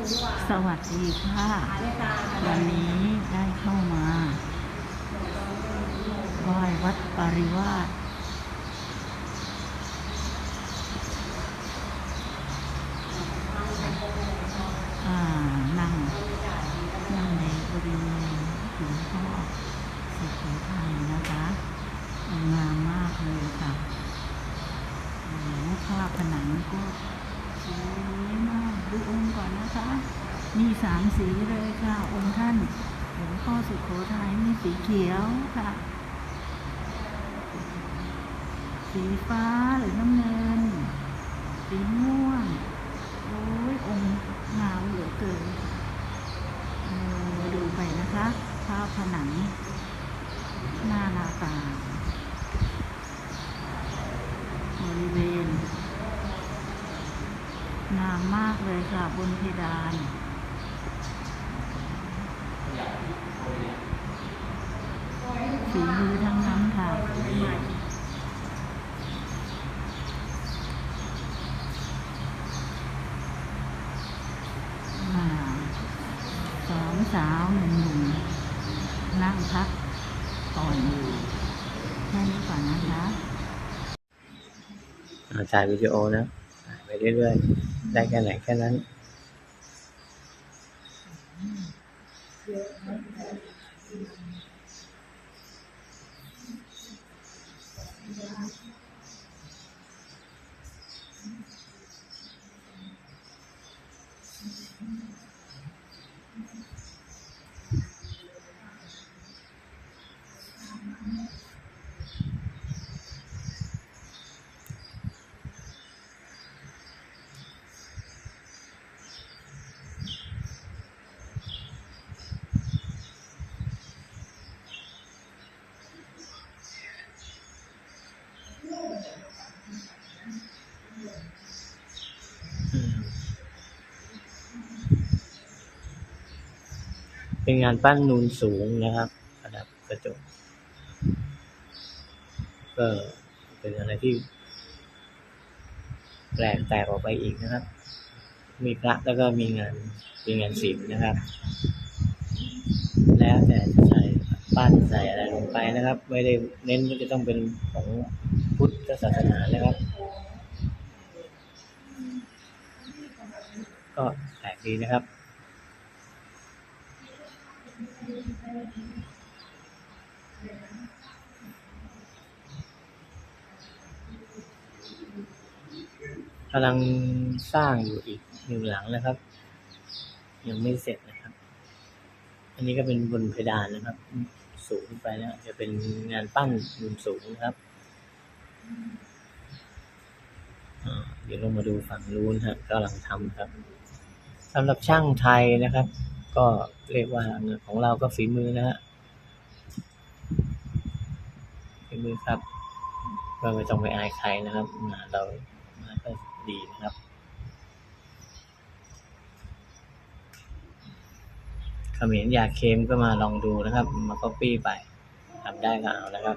สวัสดีค่ะ วันนี้ได้เข้ามาไหว้วัดปริวาสอ่านั่ง นั่งในบริเวณหลวงพ่อสุโขทัยนะคะงามมากเลยค่ะโอ้โหผ้าผนังก็สวยมากดูองค์ก่อ นะคะ มีสามสีเลยค่ะ องค์ท่านหลวงพ่อสุโขทัยมีสีเขียวค่ะ สีฟ้าหรือน้ำเงิน สีม่วง โอ้ยองค์งามเหลือเกินดูไปนะคะผ้าผนัง หน้าหนาตาบริเวณ งามมากเลยค่ะบนเพดานฝีมือทั้งนั้นค่ะ สองสาวหนุ่มหนุ่มๆนั่งพักก่อนอยู่แค่นี้ก่อนนะคะอ่าถ่ายวิดีโอนะถ่ายไปเรื่อยๆ ได้แค่ไหนแค่นั้น เป็นงานปั้นนูนสูงนะครับระดับกระจกก็เป็นอะไรที่ แปลกแตกออกไปอีกนะครับ มีพระแล้วก็มีงานมีงานศิลป์นะครับ แล้วแต่จะใส่ปั้นใส่อะไรลงไปนะครับ ไม่ได้เน้นว่าจะต้องเป็นของพุทธศาสนานะครับ ก็แปลกดีนะครับ กำลังสร้างอยู่อีกหนึ่งหลังนะครับ ยังไม่เสร็จนะครับ อันนี้ก็เป็นบนเพดานนะครับ สูงขึ้นไปแล้วจะเป็นงานปั้นมุมสูงนะครับเดี๋ยวลงมาดูฝั่งนู้นฮะกำลังทำครับสำหรับช่างไทยนะครับ ก็เรียกว่าเงินของเราก็ฝีมือนะฮะฝีมือครับก็ไม่ต้องไปอายใครนะครับงานเรางาก็ดีนะครับเขมรอยาเค็มก็มาลองดูนะครับ มาก็ปี้ไปทำได้ก็เอานะครับ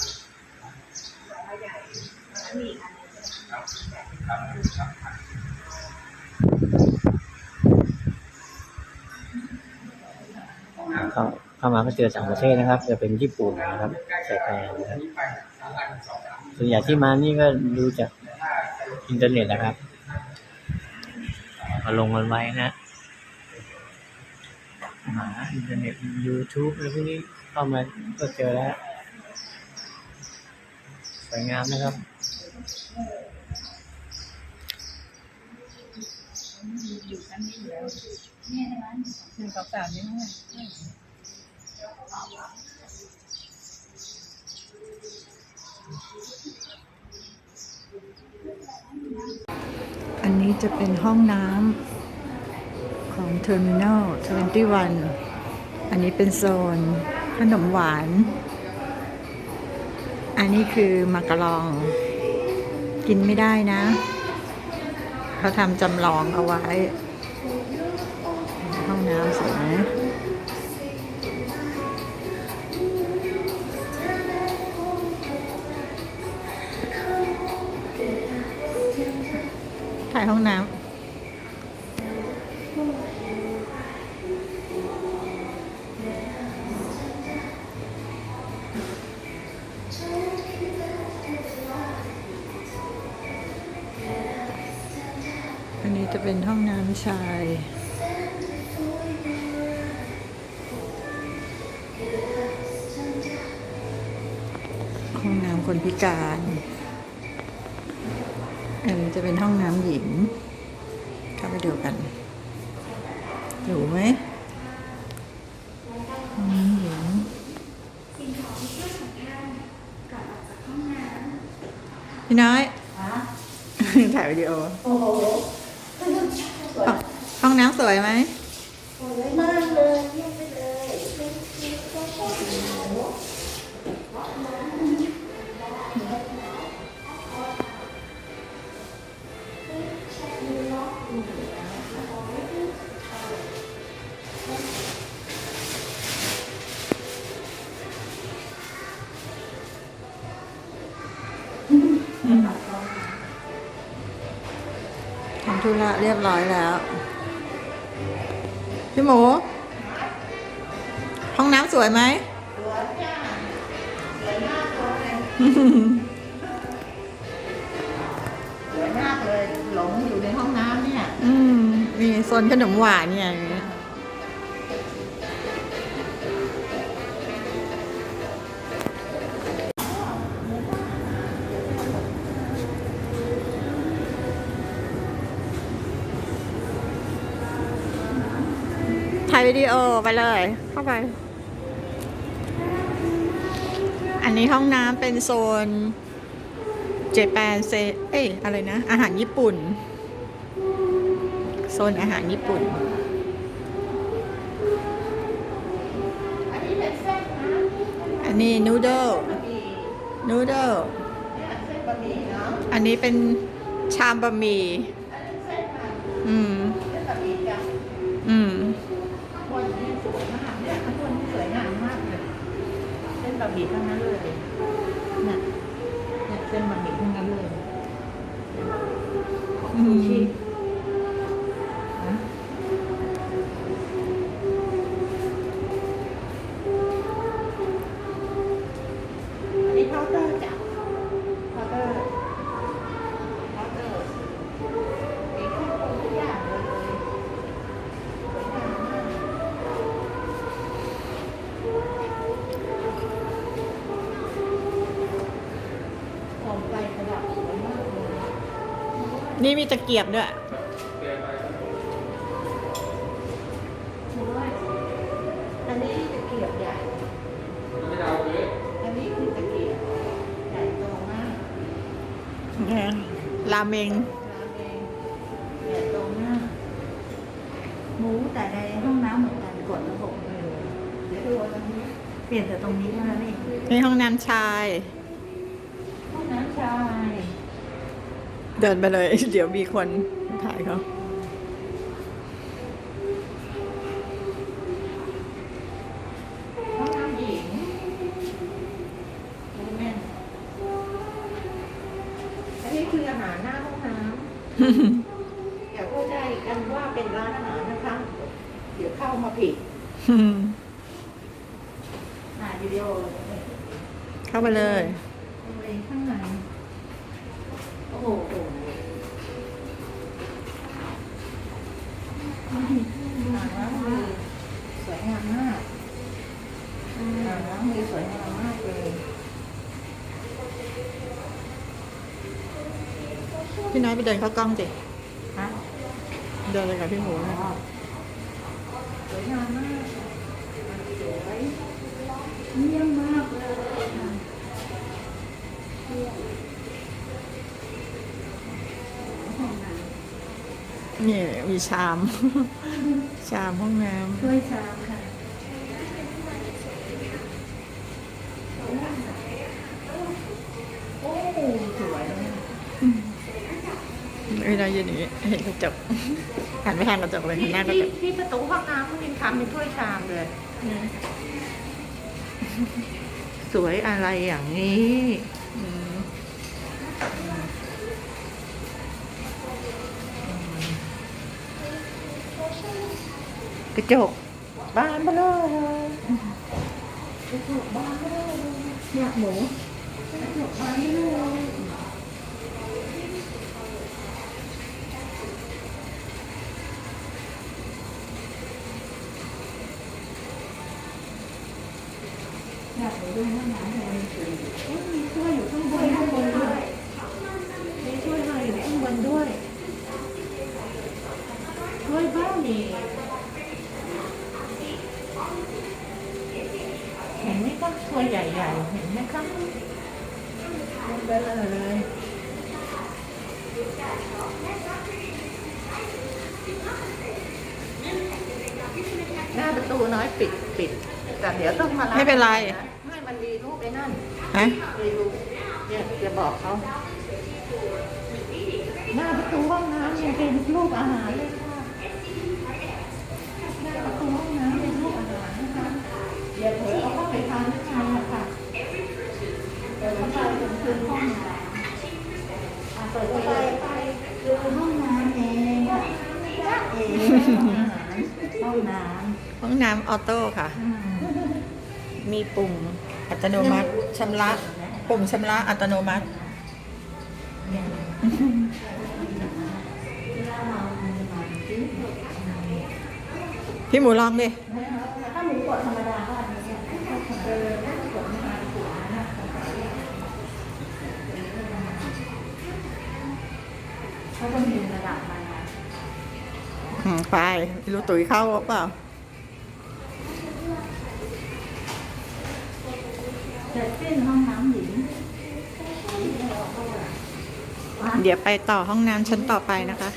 เข้ามาก็เจอต่างประเทศนะครับ จะเป็นญี่ปุ่นนะครับสายแพนนะครับส่วนใหญ่ที่มานี่ก็ดูจากอินเทอร์เน็ตนะครับมาลงกันไว้นะหาอินเทอร์เน็ต YouTube อะไรพวกนี้เข้ามาก็เจอแล้วสวยงามนะครับอยู่ชั้นนี้อยู่แล้วนี่ใช่ไหมหนึ่งกับสามนี่มั้ง อันนี้จะเป็นห้องน้ำของ Terminal 21 อันนี้เป็นโซนขนมหวาน อันนี้คือมากะลอง กินไม่ได้นะ เขาทำจำลองเอาไว้ ห้องน้ำสวยไหายห้องน้ำอันนี้จะเป็นห้องน้ำชาย ห้องน้ำคนพิการ อันนี้จะเป็นห้องน้ำหญิง เข้าไปดูกันอยู่ไหมห้องน้ำหญิงพี่น้อยถ่ายวิดีโอห้ำธุระเรียบร้อยแล้ว พี่หมู ห้องน้ำสวยไหมสวยมากเลย หลงอยู่ในห้องน้ำเนี่ย อืม มีโซนขนมหวานเนี่ย วิดีโอไปเลย เข้าไป อันนี้ห้องน้ำเป็นโซนเจแปนเซเอ้ยอะไรนะ อาหารญี่ปุ่น โซนอาหารญี่ปุ่น อันนี้นูโดนูโด้อันนี้เป็นชามบะหมี่อืมจ้ะ อืม ข้างบนนี่สวยมากเนี่ยข้างบนนี่สวยงามมากเลยเส้นบะหมี่ทั้งนั้นเลยเนี่ย เนี่ นี่มีตะเกียบด้วย อันนี้ตะเกียบใหญ่ อันนี้คือตะเกียบใหญ่โตมากราเมง ราเมงใหญ่โตมากหมูแต่ในห้องน้ำเหมือนกันกดระบบเลยเดี๋ยวดูตรงนี้เปลี่ยนแต่ตรงนี้เท่านั้นเอง ในห้องน้ำชาย ห้องน้ำชาย เดินไปเลย เดี๋ยวมีคนถ่ายเขาห้องน้ำหญิงดูแม่นอันนี้คืออาหารหน้าห้องน้ำอย่าเข้าใจกันว่าเป็นร้านอาหารนะคะ เดี๋ยวเข้ามาผิดวิดีโอเลยเข้าไปเลย เอาเองข้างในโอ้โหอ่างล้างมือสวยงามมากอ่างล้างมือสวยงามมากเลย พี่น้อยไปเดินเข้ากล้องสิฮะเดินเลยกับพี่หมูนะสวยงามมากสวยเยี่ยมมากเลยค่ะนี่มีชาม ชามห้องน้ถ้วยชามค่ะ โอ้สวยเลยำไม่ได้ ยืนอย่างนี้เห็นกระจกหันไปทางกระจกเลยหันหน้ากระที่จกที่ประตูห้องน้ำมันยังทำเป็นถ้วยชามเลย สวยอะไรอย่างนี้อืมกระจกบานเบลอเลยกระจกบานเบลอเลยเนี่ยหมูกระจกบานเบลอเลยอยากไปดูห้องน้ำเลยโอ้ยมีถ้วยอยู่ข้างบนข้างบนด้วยมีถ้วยมาอยู่ข้างบนด้วยถ้วยบ้านนี่ เห็นไหมคะตัวใหญ่ๆ เห็นไหมคะเบลอเลยหน้าประตูน้อยปิดปิดแต่เดี๋ยวต้องมาไม่เป็นไร ไม่มันมีรูปไอ้นั่นฮะมีรูปเนี่ยจะบอกเขาหน้าประตูห้องน้ำยังเป็นรูปอาหารเลยค่ะหน้าประตูห้องน้ำเป็นรูปอาหารนะคะอย่าเผลอเอาเข้าไปทานข้างในอะค่ะเปิดเข้าไปเป็นคือห้องน้ำอะเปิดเข้าไปไปคือห้องน้ำเองจ้าเองห้องน้ำห้องน้ำออโต้ค่ะ มีปุ่ม อัตโนมัติชำระ ปุ่มชำระอัตโนมัติ พี่หมูลองดิถ้าหมูกดธรรมดาก็อันนี้เนี่ยเออถ้ากดไม่มาขวานะเขาต้องมีระดับมานะอืมไปรู้ตุ๋ยเข้าหรือเปล่า เดี๋ยวไปต่อห้องน้ำชั้นต่อไปนะคะ